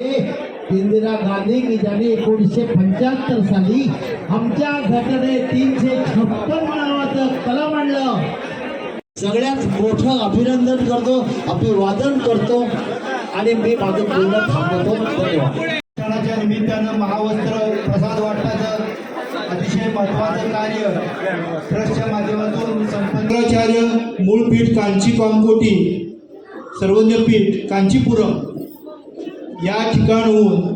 इंदिरा गांधी की ज्यांनी एकोणीसशे पंच्याहत्तर साली आमच्या घटने तीनशे छप्पन नावाचं कलम आणलं. सगळ्यात मोठं अभिनंदन करतो अभिवादन करतो आणि मी माझं बोलणं थांबवतो धन्यवाद. सणाच्या निमित्तानं महावस्त्र प्रसाद वाटपाचं अतिशय महत्वाचं कार्य ट्रस्टच्या माध्यमातून संपन्नाचार्य मूळपीठ कांची कामकोटी सर्वज्ञपीठ कांचीपुरम. या ठिकाणहून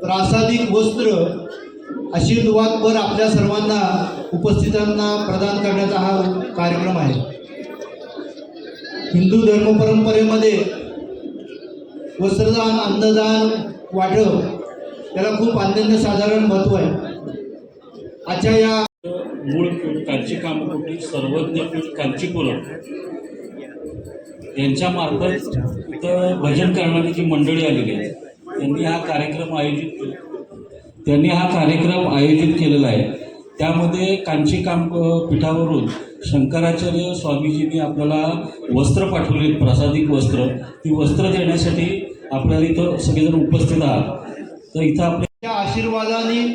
प्रासादिक वस्त्र आशीर्वादपर आपल्या सर्वांना उपस्थितांना प्रदान करण्याचा हा कार्यक्रम आहे. हिंदू धर्म परंपरेमध्ये वस्त्रदान अन्नदान वाटप त्याला खूप अत्यंत साधारण महत्त्व आहे. आजच्या या मूळ कांची कामकोटी सर्वज्ञ पीठ कांचीपुरम यांच्यामार्फत इथं भजन करणारी जी मंडळी आलेली आहे त्यांनी हा कार्यक्रम आयोजित केला. त्यांनी हा कार्यक्रम आयोजित केलेला आहे. त्यामध्ये कांची काम पीठावरून शंकराचार्य स्वामीजींनी आपल्याला वस्त्र पाठवले प्रसादिक वस्त्र. ती वस्त्र देण्यासाठी आपल्याला इथं सगळेजण उपस्थित आहात. तर इथं आपल्या आशीर्वादाने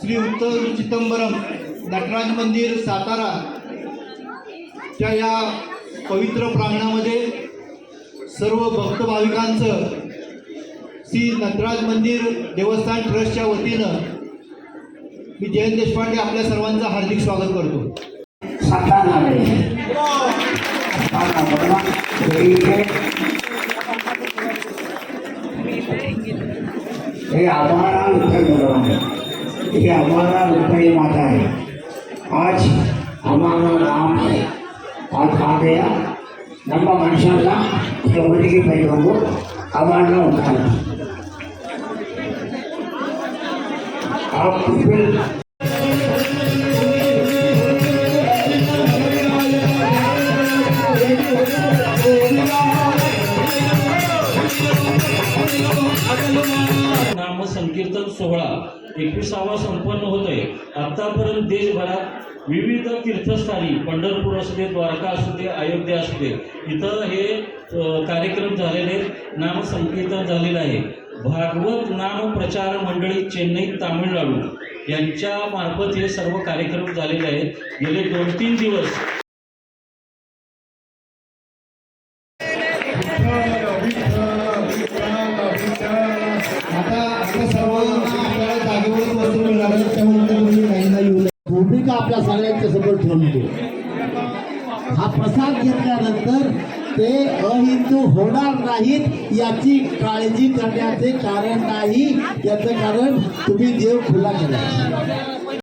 श्री उत्तर चिदंबरम नटराज मंदिर सातारा च्या या पवित्र प्रांगणामध्ये सर्व भक्त भाविकांचं श्री नटराज मंदिर देवस्थान ट्रस्टच्या वतीनं मी जयंत देशपांडे आपल्या सर्वांचं हार्दिक स्वागत करतो. हे आभारा सातारा बड़ा ठीक है ये भगवान है ये हमारा माता आहे आज हमारा नाम है आज आ गया ನಮ್ಮ ಮನುಷ್ಯನ ಒಬ್ಬರಿಗೆ ಬೈಕೊಂಡು ಅವನ್ನ ಉಂಟಾಗ ಆ ಪೀಪಲ್ नाम संकीर्तन सोहळा एकविसावा संपन्न होत आहे आतापर्यंत देशभरात विविध तीर्थस्थानी पंढरपूर असू दे द्वारका असू दे अयोध्या असू दे इथं हे कार्यक्रम झालेले नामसंकीर्तन नाम झालेलं आहे. भागवत नाम प्रचार मंडळी चेन्नई तामिळनाडू यांच्या मार्फत हे सर्व कार्यक्रम झालेले आहेत. गेले दोन तीन दिवस आता आता हा प्रसाद घेतल्यानंतर ते अहिंदू होणार नाहीत याची काळजी करण्याचे कारण नाही. याचं कारण तुम्ही देव खुला केला.